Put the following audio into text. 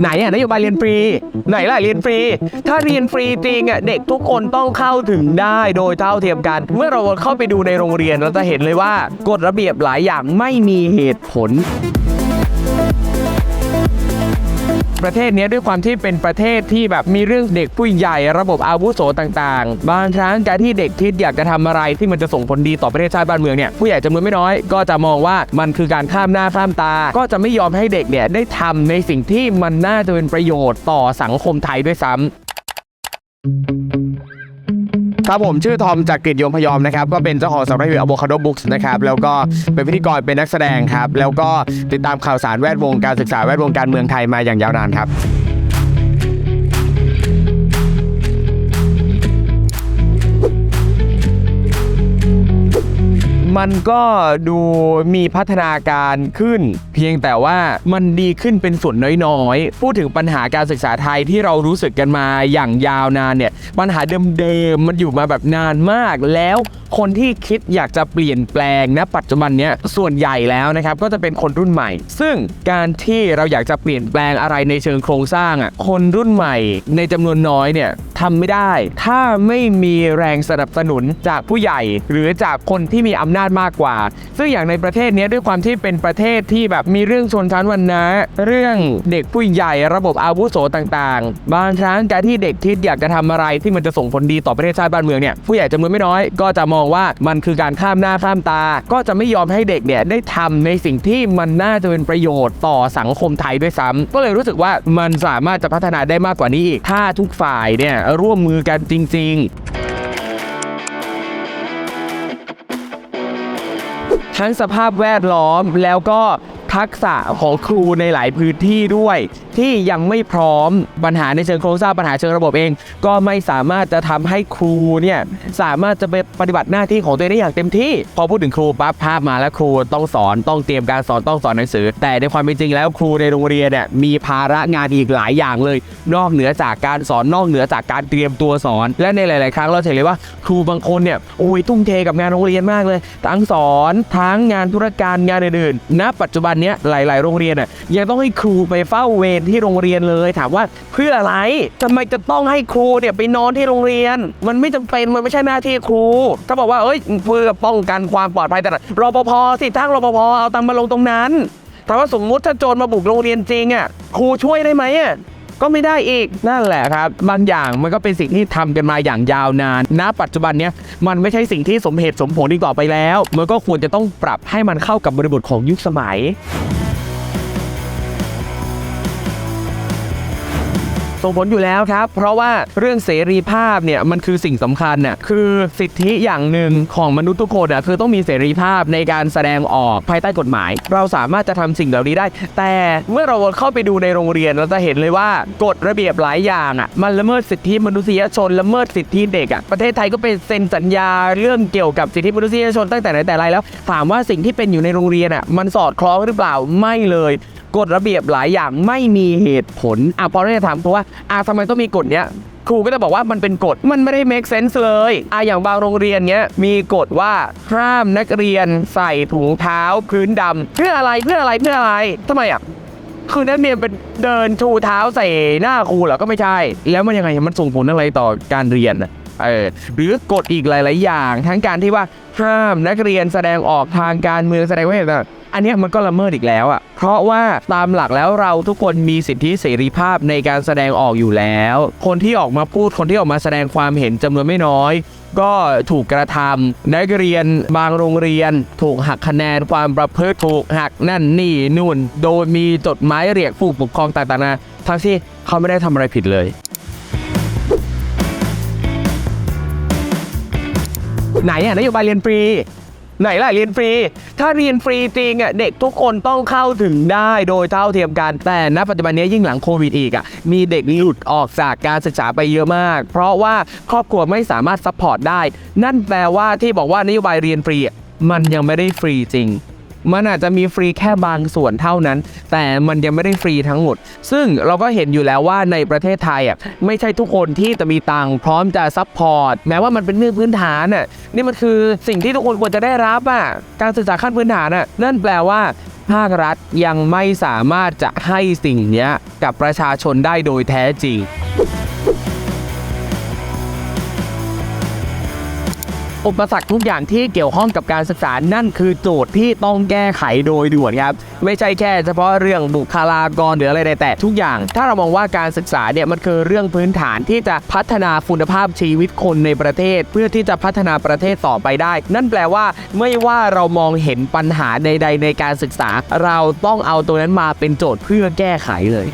ไหนอะนโยบายเรียนฟรี ไหนล่ะเรียนฟรี ถ้าเรียนฟรีจริงอะเด็กทุกคนต้องเข้าถึงได้โดยเท่าเทียมกัน เมื่อเราเข้าไปดูในโรงเรียนเราจะเห็นเลยว่ากฎระเบียบหลายอย่างไม่มีเหตุผล ประเทศนี้ด้วยความที่เป็นประเทศที่แบบมีเรื่องเด็กผู้ใหญ่ระบบอาวุโสต่างๆ บางครั้งการที่เด็กคิดอยากจะทำอะไรที่มันจะส่งผลดีต่อประเทศชาติบ้านเมืองเนี่ยผู้ใหญ่จำนวนไม่น้อยก็จะมองว่ามันคือการข้ามหน้าข้ามตา ก็จะไม่ยอมให้เด็กเนี่ยได้ทำในสิ่งที่มันน่าจะเป็นประโยชน์ต่อสังคมไทยด้วยซ้ำ ครับผมชื่อทอมจากกรีฑยมพยอมนะครับก็เป็นเจ้าของสำนักพิมพ์อโวคาโดบุ๊กส์นะครับแล้วก็เป็นพิธีกรเป็นนักแสดงครับแล้วก็ติดตามข่าวสารแวดวงการศึกษาแวดวงการเมืองไทยมาอย่างยาวนานครับ มันก็ดูมีพัฒนาการขึ้น เพียงแต่ว่ามันดีขึ้นเป็นส่วนน้อยๆ พูดถึงปัญหาการศึกษาไทยที่เรารู้สึกกันมาอย่างยาวนานเนี่ยปัญหาเดิมๆมันอยู่มาแบบนานมากแล้วคนที่คิดอยากจะเปลี่ยนแปลงณปัจจุบันเนี้ยส่วนใหญ่แล้วนะครับก็จะเป็นคนรุ่นใหม่ ซึ่งการที่เราอยากจะเปลี่ยนแปลงอะไรในเชิงโครงสร้างอะคนรุ่นใหม่ในจำนวนน้อยเนี่ยทำไม่ได้ ถ้าไม่มีแรงสนับสนุนจากผู้ใหญ่ หรือจากคนที่มีอำนาจมากกว่า ซึ่งอย่างในประเทศนี้ด้วยความที่เป็นประเทศที่แบบมีเรื่องชนชั้นวรรณะเรื่องเด็กผู้ใหญ่ระบบอาวุโสต่างๆ บางครั้งการที่เด็กคิดอยากจะทำอะไรที่มันจะส่งผลดีต่อประเทศชาติบ้านเมืองเนี่ยผู้ใหญ่จำนวนไม่น้อยก็จะมองว่ามันคือการข้ามหน้าข้ามตา ก็จะไม่ยอมให้เด็กเนี่ยได้ทำในสิ่งที่มันน่าจะเป็นประโยชน์ต่อสังคมไทยด้วยซ้ำก็เลยรู้สึกว่ามันสามารถจะพัฒนาได้มากกว่านี้อีกถ้าทุกฝ่ายเนี่ยร่วมมือกันจริง ๆทั้งสภาพแวดล้อมแล้วก็ ทักษะของครูในหลายพื้นที่ด้วย ที่ยังไม่พร้อมปัญหาในเชิงโครงสร้างปัญหาเชิงระบบเอง ก็ไม่สามารถจะทำให้ครูเนี่ยสามารถจะไปปฏิบัติหน้าที่ของตัวเองได้อย่างเต็มที่ พอพูดถึงครูปั๊บภาพมาแล้วครูต้องสอนต้องเตรียมการสอนต้องสอนหนังสือ แต่ในความเป็นจริงแล้วครูในโรงเรียนเนี่ยมีภาระงานอีกหลายอย่างเลย นอกเหนือจากการสอนนอกเหนือจากการเตรียมตัวสอน และในหลาย ๆ ครั้งเราเห็นเลยว่าครูบางคนเนี่ยโอ้ยทุ่มเทกับงานโรงเรียนมากเลย ทั้งสอนทั้งงานธุรการงานอื่นๆณปัจจุบันนี้ยหลาย ๆ โรงเรียนอะยังต้องให้ครูไปเฝ้าเวรที่โรงเรียนเลย ถามว่าเพื่ออะไรทำไมจะต้องให้ครูเนี่ยไปนอนที่โรงเรียน มันไม่จำเป็นมันไม่ใช่หน้าที่ครูถ้าบอกว่าเอ้ยเพื่อป้องกันความปลอดภัยแต่รปภสิทั้งรปภเอาตังมาลงตรงนั้นแต่ว่าสมมติถ้าโจรมาบุกโรงเรียนจริงอะครูช่วยได้ไหมอะ ก็ไม่ได้อีกนั่นแหละครับ บางอย่างมันก็เป็นสิ่งที่ทำกันมาอย่างยาวนานณปัจจุบันเนี้ยมันไม่ใช่สิ่งที่สมเหตุสมผลอีกต่อไปแล้ว มันก็ควรจะต้องปรับให้มันเข้ากับบริบทของยุคสมัย ส่งผลอยู่แล้วครับ เพราะว่าเรื่องเสรีภาพเนี่ยมันคือสิ่งสำคัญน่ะคือสิทธิอย่างหนึ่งของมนุษย์ทุกคนอะคือต้องมีเสรีภาพในการแสดงออกภายใต้กฎหมาย เราสามารถจะทำสิ่งเหล่านี้ได้ แต่เมื่อเราเข้าไปดูในโรงเรียนเราจะเห็นเลยว่ากฎระเบียบหลายอย่างอะมันละเมิดสิทธิมนุษยชนละเมิดสิทธิเด็กอะประเทศไทยก็เป็นเซ็นสัญญาเรื่องเกี่ยวกับสิทธิมนุษยชนตั้งแต่ไหนแต่ไรแล้ว ถามว่าสิ่งที่เป็นอยู่ในโรงเรียนอะมันสอดคล้องหรือเปล่าไม่เลย กฎระเบียบหลายอย่างไม่มีเหตุผลอะพอเราจะถามครูว่าอะทำไมต้องมีกฎเนี้ยครูก็จะบอกว่ามันเป็นกฎมันไม่ได้ make sense เลยอะอย่างบางโรงเรียนเนี้ยมีกฎว่าห้ามนักเรียนใส่ถุงเท้าพื้นดำเพื่ออะไรเพื่ออะไรเพื่ออะไรทำไมอะคือนักเรียนเป็นเดินชูเท้าใส่หน้าครูเหรอก็ไม่ใช่ แล้วมันยังไงมันส่งผลอะไรต่อการเรียนน่ะ เออหรือกฎอีกหลาย ๆ อย่าง ทั้งการที่ว่าห้ามนักเรียนแสดงออกทางการเมืองแสดงว่าเห็นอันนี้มันก็ละเมิดอีกแล้วอะ เพราะว่าตามหลักแล้วเราทุกคนมีสิทธิเสรีภาพในการแสดงออกอยู่แล้ว คนที่ออกมาพูดคนที่ออกมาแสดงความเห็นจำนวนไม่น้อย ก็ถูกกระทำนักเรียนบางโรงเรียน ถูกหักคะแนนความประพฤติถูกหักนั่นนี่นู่น โดยมีจดหมายเรียกผู้ปกครองต่างๆนะทั้งที่เขาไม่ได้ทำอะไรผิดเลย ไหนอะนโยบายเรียนฟรี ไหนล่ะเรียนฟรี ถ้าเรียนฟรีจริงอะเด็กทุกคนต้องเข้าถึงได้โดยเท่าเทียมกัน แต่ณปัจจุบันนี้ยิ่งหลังโควิดอีกอะมีเด็กหลุดออกจากการศึกษาไปเยอะมาก เพราะว่าครอบครัวไม่สามารถซัพพอร์ตได้ นั่นแปลว่าที่บอกว่านโยบายเรียนฟรีอะมันยังไม่ได้ฟรีจริง มันอาจจะมีฟรีแค่บางส่วนเท่านั้น แต่มันยังไม่ได้ฟรีทั้งหมด ซึ่งเราก็เห็นอยู่แล้วว่าในประเทศไทยอะไม่ใช่ทุกคนที่จะมีตังค์พร้อมจะซัพพอร์ตแม้ว่ามันเป็นเรื่องพื้นฐานอะนี่มันคือสิ่งที่ทุกคนควรจะได้รับอะการศึกษาขั้นพื้นฐานอะนั่นแปลว่าภาครัฐยังไม่สามารถจะให้สิ่งเนี้ยกับประชาชนได้โดยแท้จริง อุปสรรคทุกอย่างที่เกี่ยวข้องกับการศึกษานั่นคือโจทย์ที่ต้องแก้ไขโดยด่วนครับไม่ใช่แค่เฉพาะเรื่องบุคลากรหรืออะไรใดแต่ทุกอย่าง ถ้าเรามองว่าการศึกษาเนี่ยมันคือเรื่องพื้นฐานที่จะพัฒนาคุณภาพชีวิตคนในประเทศ เพื่อที่จะพัฒนาประเทศต่อไปได้ นั่นแปลว่าไม่ว่าเรามองเห็นปัญหาใด ๆ ในการศึกษา เราต้องเอาตัวนั้นมาเป็นโจทย์เพื่อแก้ไขเลย